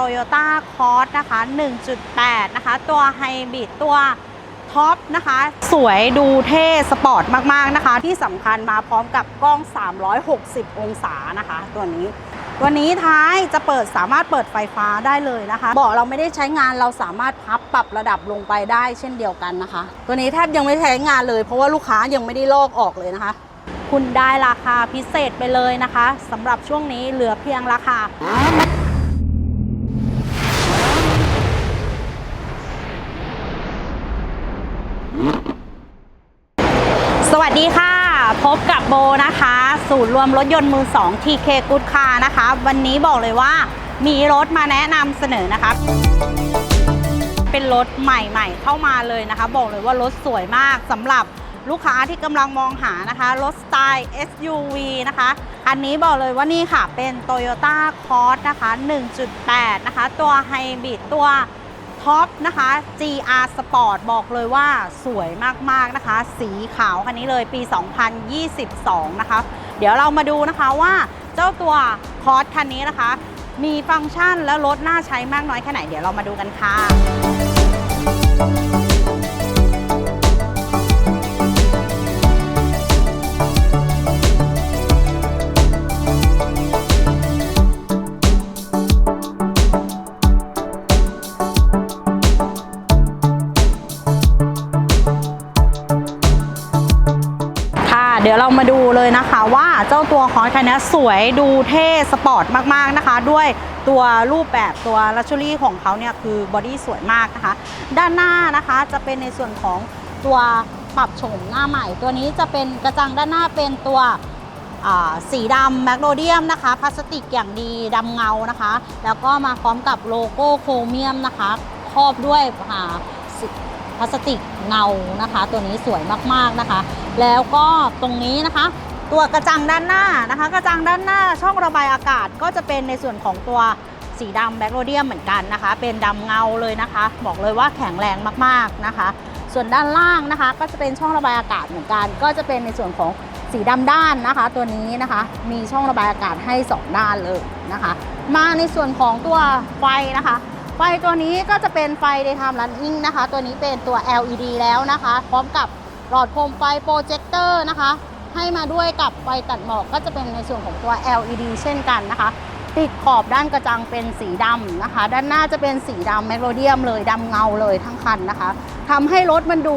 Toyota c o r s นะคะ 1.8 นะคะ ตัวไฮบริดตัวท็อปนะคะ สวยดูเท่ สปอร์ตมาก ๆ นะคะ ที่สำคัญมาพร้อมกับกล้อง 360 องศานะคะ ตัวนี้ ตัวนี้ท้ายจะเปิดสามารถเปิดไฟฟ้าได้เลยนะคะ เบาะเราไม่ได้ใช้งานเราสามารถพับปรับระดับลงไปได้เช่นเดียวกันนะคะ ตัวนี้แทบยังไม่ใช้งานเลย เพราะว่าลูกค้ายังไม่ได้ลอกออกเลยนะคะ คุณได้ราคาพิเศษไปเลยนะคะสำหรับช่วงนี้เหลือเพียงราคา สวัสดีค่ะ พบกับโบนะคะ ศูนย์รวมรถยนต์มือ 2 TK Good Car นะคะ วันนี้บอกเลยว่ามีรถมาแนะนำเสนอนะคะ เป็นรถใหม่ๆ เข้ามาเลยนะคะ บอกเลยว่ารถสวยมากสำหรับลูกค้าที่กำลังมองหานะคะ รถสไตล์ SUV นะคะ อันนี้บอกเลยว่านี่ค่ะเป็น Toyota c o r s นะคะ 1.8 นะคะ ตัวไฮบริดตัว ท็อปนะคะ GR Sport บอกเลยว่าสวยมาก ๆ นะคะ สีขาวคันนี้เลยปี 2022 นะคะ เดี๋ยวเรามาดูนะคะว่าเจ้าตัวคอร์สคันนี้นะคะ มีฟังก์ชันและรถน่าใช้มากน้อยแค่ไหน เดี๋ยวเรามาดูกันค่ะ ดี๋ยวเรามาดูเลยนะคะว่าเจ้าตัวคอร์สคันนี้สวยดูเท่สปอร์ตมากๆนะคะ ด้วยตัวรูปแบบตัวลักชัวรี่ของเขาเนี่ยคือบอดี้สวยมากนะคะ ด้านหน้านะคะจะเป็นในส่วนของตัวปรับโฉมหน้าใหม่ ตัวนี้จะเป็นกระจังด้านหน้าเป็นตัวสีดำแมกโนเดียมนะคะพลาสติกอย่างดีดำเงานะคะ แล้วก็มาพร้อมกับโลโก้โครเมียมนะคะครอบด้วยอ่าพลาสติกเงานะคะ ตัวนี้สวยมากๆนะคะ แล้วก็ตรงนี้นะคะ ตัวกระจังด้านหน้านะคะ กระจังด้านหน้าช่องระบายอากาศก็จะเป็นในส่วนของตัวสีดำแบล็คโรเดียมเหมือนกันนะคะ เป็นดำเงาเลยนะคะ บอกเลยว่าแข็งแรงมากๆนะคะ ส่วนด้านล่างนะคะ ก็จะเป็นช่องระบายอากาศเหมือนกัน ก็จะเป็นในส่วนของสีดำด้านนะคะ ตัวนี้นะคะมีช่องระบายอากาศให้ 2 ด้านเลยนะคะ มาในส่วนของตัวไฟนะคะ ไฟตัวนี้ก็จะเป็นไฟ daytime running นะคะ ตัวนี้เป็นตัว LED แล้วนะคะ พร้อมกับ หลอดโคมไฟโปรเจคเตอร์นะคะ ให้มาด้วยกับไฟตัดหมอกก็จะเป็นในส่วนของตัว LED เช่นกันนะคะ ติดขอบด้านกระจังเป็นสีดำนะคะ ด้านหน้าจะเป็นสีดำแมกโรเดียมเลยดำเงาเลยทั้งคันนะคะทำให้รถมันดู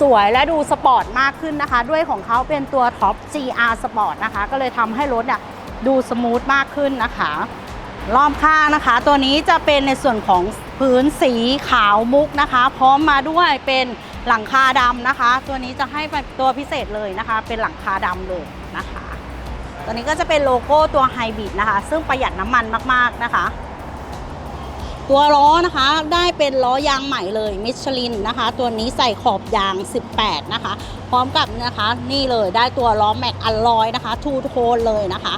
สวยและดูสปอร์ตมากขึ้นนะคะ ด้วยของเขาเป็นตัวท็อป GR Sport นะคะ ก็เลยทำให้รถเนี่ยดูสมูทมากขึ้นนะคะรอบข้างนะคะ ตัวนี้จะเป็นในส่วนของพื้นสีขาวมุกนะคะ พร้อมมาด้วยเป็น หลังคาดำนะคะ ตัวนี้จะให้เป็นตัวพิเศษเลยนะคะ เป็นหลังคาดำเลยนะคะ ตัวนี้ก็จะเป็นโลโก้ตัวไฮบริดนะคะ ซึ่งประหยัดน้ำมันมากๆนะคะ ตัวล้อนะคะได้เป็นล้อยางใหม่เลยมิชลินนะคะ ตัวนี้ใส่ขอบยาง 18 นะคะ พร้อมกับนะคะ นี่เลยได้ตัวล้อแม็กอลลอยนะคะทูโทนเลยนะคะ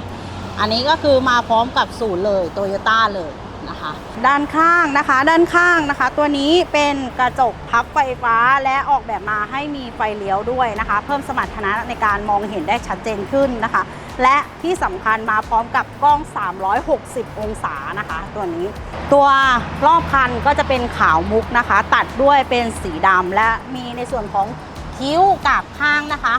อันนี้ก็คือมาพร้อมกับศูนย์เลยโตโยต้าเลย นะคะ ด้านข้างนะคะ ด้านข้างนะคะ ตัวนี้เป็นกระจกพับไฟฟ้าและออกแบบมาให้มีไฟเลี้ยวด้วยนะคะ เพิ่มสมรรถนะในการมองเห็นได้ชัดเจนขึ้นนะคะ และที่สำคัญมาพร้อมกับกล้อง 360 องศานะคะ ตัวนี้ ตัวรอบคันก็จะเป็นขาวมุกนะคะ ตัดด้วยเป็นสีดำและมีในส่วนของคิ้วกับข้างนะคะ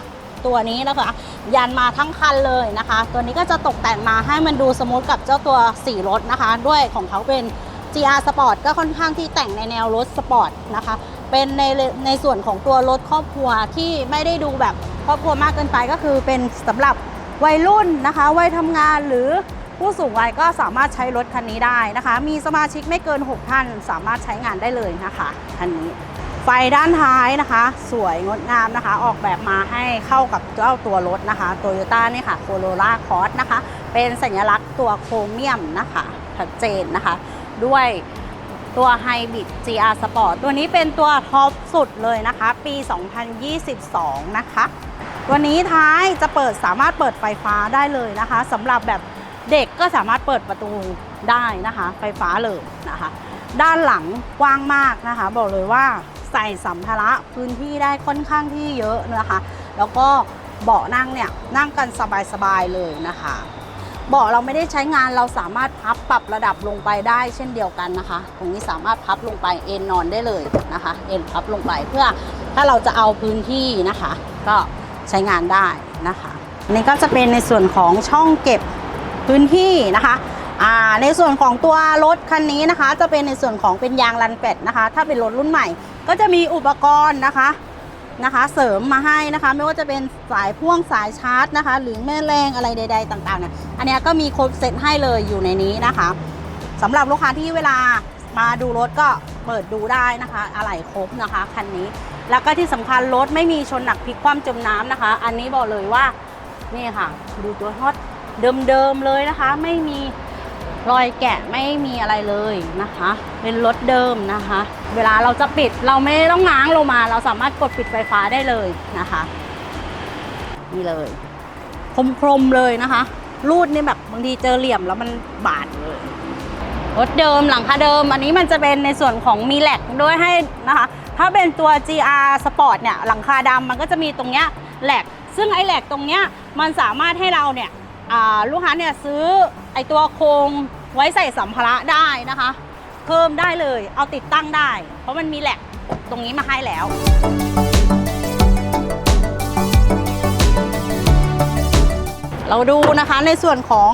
ตัวนี้นะคะยันมาทั้งคันเลยนะคะ ตัวนี้ก็จะตกแต่งมาให้มันดูสมูทกับเจ้าตัวสีรถนะคะ ด้วยของเขาเป็น GR Sport ก็ค่อนข้างที่แต่งในแนวรถสปอร์ตนะคะ เป็นในในส่วนของตัวรถครอบครัวที่ไม่ได้ดูแบบครอบครัวมากเกินไปก็คือเป็นสำหรับวัยรุ่นนะคะวัยทำงานหรือผู้สูงวัยก็สามารถใช้รถคันนี้ได้นะคะ มีสมาชิกไม่เกิน 6 ท่านสามารถใช้งานได้เลยนะคะคันนี้ ไฟด้านท้ายนะคะ สวยงดงามนะคะ ออกแบบมาให้เข้ากับเจ้าตัวรถนะคะโตโยต้านี่ค่ะโคโรล่าคอร์สนะคะ เป็นสัญลักษณ์ตัวโครเมียมนะคะชัดเจนนะคะ ด้วยตัวไฮบริด GR Sport ตัวนี้เป็นตัวท็อปสุดเลยนะคะ ปี 2022 นะคะ ตัวนี้ท้ายจะเปิดสามารถเปิดไฟฟ้าได้เลยนะคะสำหรับแบบเด็กก็สามารถเปิดประตูได้นะคะ ไฟฟ้าเลยนะคะ ด้านหลังกว้างมากนะคะ บอกเลยว่า ใส่สัมภาระพื้นที่ได้ค่อนข้างที่เยอะนะคะ แล้วก็เบาะนั่งเนี่ยนั่งกันสบายๆเลยนะคะเบาะเราไม่ได้ใช้งานเราสามารถพับปรับระดับลงไปได้เช่นเดียวกันนะคะ ตรงนี้สามารถพับลงไปเอนนอนได้เลยนะคะ เอนพับลงไปเพื่อถ้าเราจะเอาพื้นที่นะคะ ก็ใช้งานได้นะคะนนี้ก็จะเป็นในส่วนของช่องเก็บพื้นที่นะคะในส่วนของตัวรถคันนี้นะคะ จะเป็นในส่วนของเป็นยางรันเป็ดนะคะ ถ้าเป็นรถรุ่นใหม่ ก็จะมีอุปกรณ์นะคะนะคะ เสริมมาให้นะคะ ไม่ว่าจะเป็นสายพ่วงสายชาร์จนะคะ หรือแม่แรงอะไรใด ๆ ต่างๆเนี่ยอันนี้ก็มีครบเซตให้เลยอยู่ในนี้นะคะสำหรับลูกค้าที่เวลามาดูรถก็เปิดดูได้นะคะ อะไหล่ครบนะคะคันนี้ แล้วก็ที่สำคัญรถไม่มีชนหนักพลิกคว่ำจมน้ำนะคะ อันนี้บอกเลยว่านี่ค่ะ ดูตัวฮอตเดิมๆเลยนะคะ ไม่มี รอยแกะไม่มีอะไรเลยนะคะ เป็นรถเดิมนะคะ เวลาเราจะปิดเราไม่ต้องง้างลงมา เราสามารถกดปิดไฟฟ้าได้เลยนะคะ นี่เลย คมๆเลยนะคะ รูดนี่แบบบางทีเจอเหลี่ยมแล้วมันบาดเลยรถเดิมหลังคาเดิม อันนี้มันจะเป็นในส่วนของมีแลกด้วยให้นะคะ ถ้าเป็นตัว GR Sport เนี่ยหลังคาดำมันก็จะมีตรงเนี้ยแหลกซึ่งไอ้แหลกตรงเนี้ยมันสามารถให้เราเนี่ย ลูกค้าเนี่ยซื้อไอตัวโครงไว้ใส่สัมภาระได้นะคะ เพิ่มได้เลยเอาติดตั้งได้ เพราะมันมีแหลกตรงนี้มาให้แล้วเราดูนะคะในส่วนของ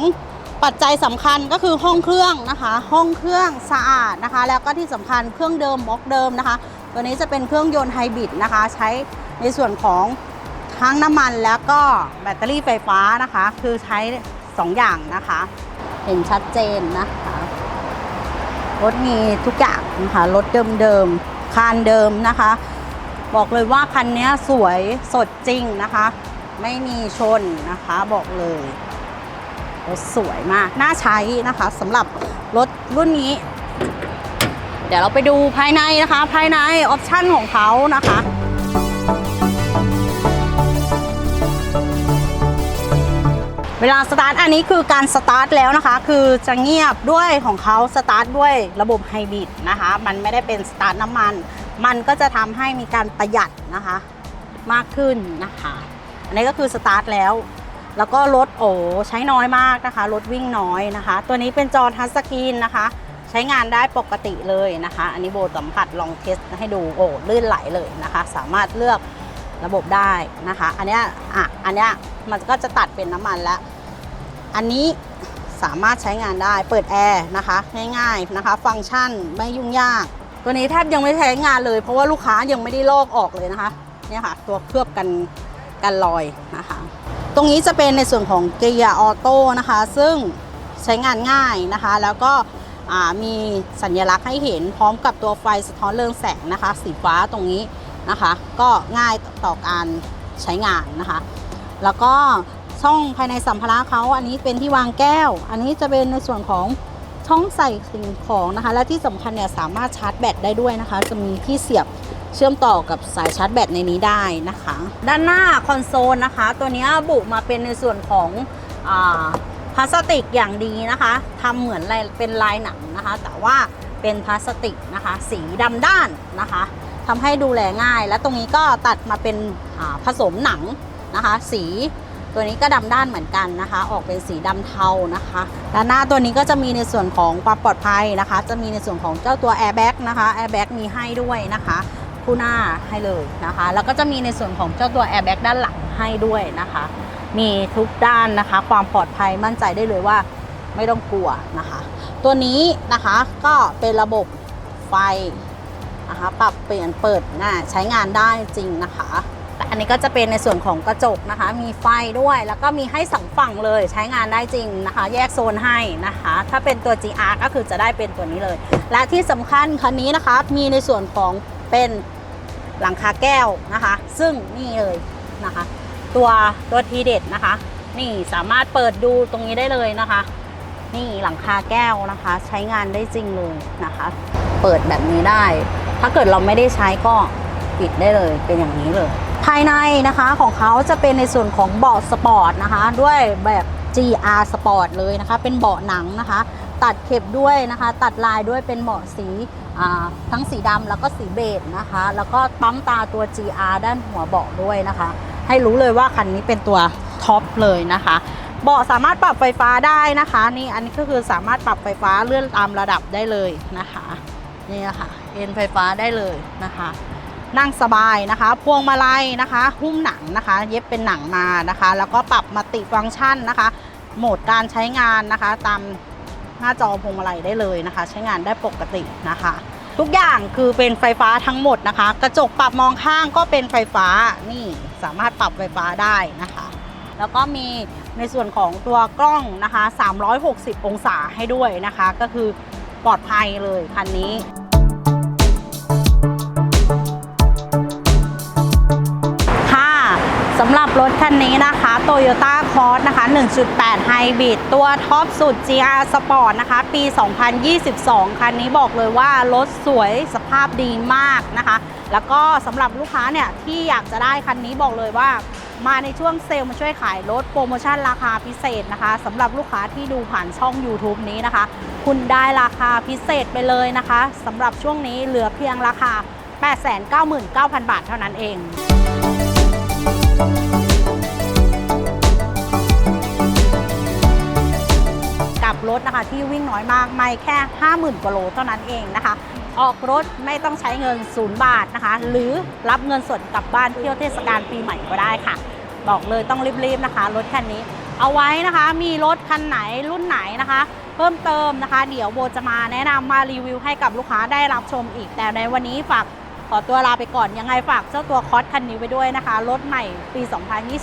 ปัจจัยสำคัญก็คือห้องเครื่องนะคะ ห้องเครื่องสะอาดนะคะ แล้วก็ที่สำคัญเครื่องเดิมบล็อกเดิมนะคะ ตัวนี้จะเป็นเครื่องยนต์ไฮบริดนะคะ ใช้ในส่วนของ ทั้งน้ำมันแล้วก็แบตเตอรี่ไฟฟ้านะคะ คือใช้2อย่างนะคะ เห็นชัดเจนนะคะรถมีทุกอย่างนะคะรถเดิมๆคันเดิมนะคะ บอกเลยว่าคันนี้สวยสดจริงนะคะ ไม่มีชนนะคะบอกเลยรถสวยมากน่าใช้นะคะสำหรับรถรุ่นนี้ เดี๋ยวเราไปดูภายในนะคะ ภายในออปชั่นของเขานะคะ เวลาสตาร์ทอันนี้คือการสตาร์ทแล้วนะคะ คือจะเงียบด้วยของเขาสตาร์ทด้วยระบบไฮบริดนะคะ มันไม่ได้เป็นสตาร์ทน้ำมัน มันก็จะทำให้มีการประหยัดนะคะ มากขึ้นนะคะ อันนี้ก็คือสตาร์ทแล้ว แล้วก็รถโอ้ใช้น้อยมากนะคะรถวิ่งน้อยนะคะ ตัวนี้เป็นจอทัชสกรีนนะคะ ใช้งานได้ปกติเลยนะคะ อันนี้โบสัมผัสลองเทสให้ดูโอ้ลื่นไหลเลยนะคะ สามารถเลือก ระบบได้นะคะ อันเนี้ยอะอันเนี้ยมันก็จะตัดเป็นน้ำมันแล้ว อันนี้สามารถใช้งานได้เปิดแอร์นะคะ ง่ายๆนะคะ ฟังก์ชันไม่ยุ่งยาก ตัวนี้แทบยังไม่ใช้งานเลย เพราะว่าลูกค้ายังไม่ได้ลอกออกเลยนะคะเนี่ยค่ะ ตัวเคลือบกันกันรอยนะคะ ตรงนี้จะเป็นในส่วนของเกียร์ออโต้นะคะ ซึ่งใช้งานง่ายนะคะ แล้วก็มีสัญลักษณ์ให้เห็นพร้อมกับตัวไฟสะท้อนเรืองแสงนะคะ สีฟ้าตรงนี้ นะคะ ก็ง่ายต่อการใช้งานนะคะ แล้วก็ช่องภายในสัมภาระเขาอันนี้เป็นที่วางแก้ว อันนี้จะเป็นในส่วนของช่องใส่สิ่งของนะคะ และที่สำคัญเนี่ยสามารถชาร์จแบตได้ด้วยนะคะ จะมีที่เสียบเชื่อมต่อกับสายชาร์จแบตในนี้ได้นะคะ ด้านหน้าคอนโซลนะคะ ตัวนี้บุมาเป็นในส่วนของอพลาสติกอย่างดีนะคะทำเหมือนลายเป็นลายหนังนะคะ แต่ว่าเป็นพลาสติกนะคะ สีดำด้านนะคะ ทำให้ดูแลง่าย และตรงนี้ก็ตัดมาเป็นผสมหนังนะคะ สีตัวนี้ก็ดำด้านเหมือนกันนะคะ ออกเป็นสีดำเทานะคะด้านหน้าตัวนี้ก็จะมีในส่วนของความปลอดภัยนะคะ จะมีในส่วนของเจ้าตัว Airbag นะคะ Airbag มีให้ด้วยนะคะคู่หน้าให้เลยนะคะ แล้วก็จะมีในส่วนของเจ้าตัว Airbag ด้านหลังให้ด้วยนะคะ มีทุกด้านนะคะ ความปลอดภัยมั่นใจได้เลยว่าไม่ต้องกลัวนะคะ ตัวนี้นะคะก็เป็นระบบไฟ นะคะ ปรับเปลี่ยนเปิดนะใช้งานได้จริงนะคะแต่อันนี้ก็จะเป็นในส่วนของกระจกนะคะ มีไฟด้วยแล้วก็มีให้สองฝั่งเลยใช้งานได้จริงนะคะ แยกโซนให้นะคะ ถ้าเป็นตัว GR ก็คือจะได้เป็นตัวนี้เลย และที่สำคัญคันนี้นะคะ มีในส่วนของเป็นหลังคาแก้วนะคะ ซึ่งนี่เลยนะคะ ตัวตัวทีเด็ดนะคะ นี่สามารถเปิดดูตรงนี้ได้เลยนะคะ นี่หลังคาแก้วนะคะ ใช้งานได้จริงเลยนะคะ เปิดแบบนี้ได้ ถ้าเกิดเราไม่ได้ใช้ก็ปิดได้เลยเป็นอย่างนี้เลย ภายในนะคะของเขาจะเป็นในส่วนของเบาะสปอร์ตนะคะ ด้วยแบบ GR Sport เลยนะคะ เป็นเบาะหนังนะคะ ตัดเข็บด้วยนะคะ ตัดลายด้วยเป็นเบาะสีทั้งสีดำแล้วก็สีเบจนะคะ แล้วก็ปั๊มตาตัว GR ด้านหัวเบาะด้วยนะคะ ให้รู้เลยว่าคันนี้เป็นตัวท็อปเลยนะคะเบาะสามารถปรับไฟฟ้าได้นะคะ นี่อันนี้ก็คือสามารถปรับไฟฟ้าเลื่อนตามระดับได้เลยนะคะ นี่ค่ะเอ็นไฟฟ้าได้เลยนะคะ นั่งสบายนะคะ พวงมาลัยนะคะ หุ้มหนังนะคะ เย็บเป็นหนังมานะคะ แล้วก็ปรับมัลติฟังก์ชันนะคะ โหมดการใช้งานนะคะ ตามหน้าจอพวงมาลัยได้เลยนะคะ ใช้งานได้ปกตินะคะ ทุกอย่างคือเป็นไฟฟ้าทั้งหมดนะคะ กระจกปรับมองข้างก็เป็นไฟฟ้านี่สามารถปรับไฟฟ้าได้นะคะ แล้วก็มีในส่วนของตัวกล้องนะคะ 360 องศาให้ด้วยนะคะ ก็คือ ปลอดภัยเลยคันนี้ค่ะสำหรับรถคันนี้นะคะ Toyota Cross นะคะ 1.8 Hybrid ตัวท็อปสุด GR Sport นะคะ ปี 2022 คันนี้บอกเลยว่ารถสวยสภาพดีมากนะคะ แล้วก็สำหรับลูกค้าเนี่ยที่อยากจะได้คันนี้บอกเลยว่า มาในช่วงเซลล์มาช่วยขายรถโปรโมชั่นราคาพิเศษนะคะสำหรับลูกค้าที่ดูผ่านช่อง YouTube นี้นะคะ คุณได้ราคาพิเศษไปเลยนะคะสำหรับช่วงนี้เหลือเพียงราคา 899,000 บาทเท่านั้นเองกับรถนะคะที่วิ่งน้อยมากไม่แค่ 50,000กว่าโลเท่านั้นเองนะคะ ออกรถไม่ต้องใช้เงินศูนย์บาทนะคะ หรือรับเงินสดกลับบ้านเที่ยวเทศกาลปีใหม่ก็ได้ค่ะ บอกเลยต้องรีบๆนะคะ รถคันนี้ เอาไว้นะคะ มีรถคันไหนรุ่นไหนนะคะ เพิ่มเติมนะคะ เดี๋ยวโบจะมาแนะนำมารีวิวให้กับลูกค้าได้รับชมอีกแต่ในวันนี้ฝากขอตัวลาไปก่อนยังไงฝากเจ้าตัวคอสคันนี้ไว้ด้วยนะคะ รถใหม่ปี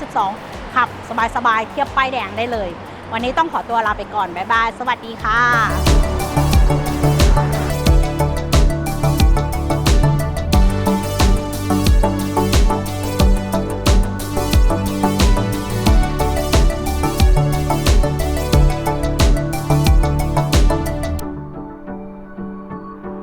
2022 ขับสบายๆเทียบป้ายแดงได้เลย วันนี้ต้องขอตัวลาไปก่อน บ๊ายบาย สวัสดีค่ะ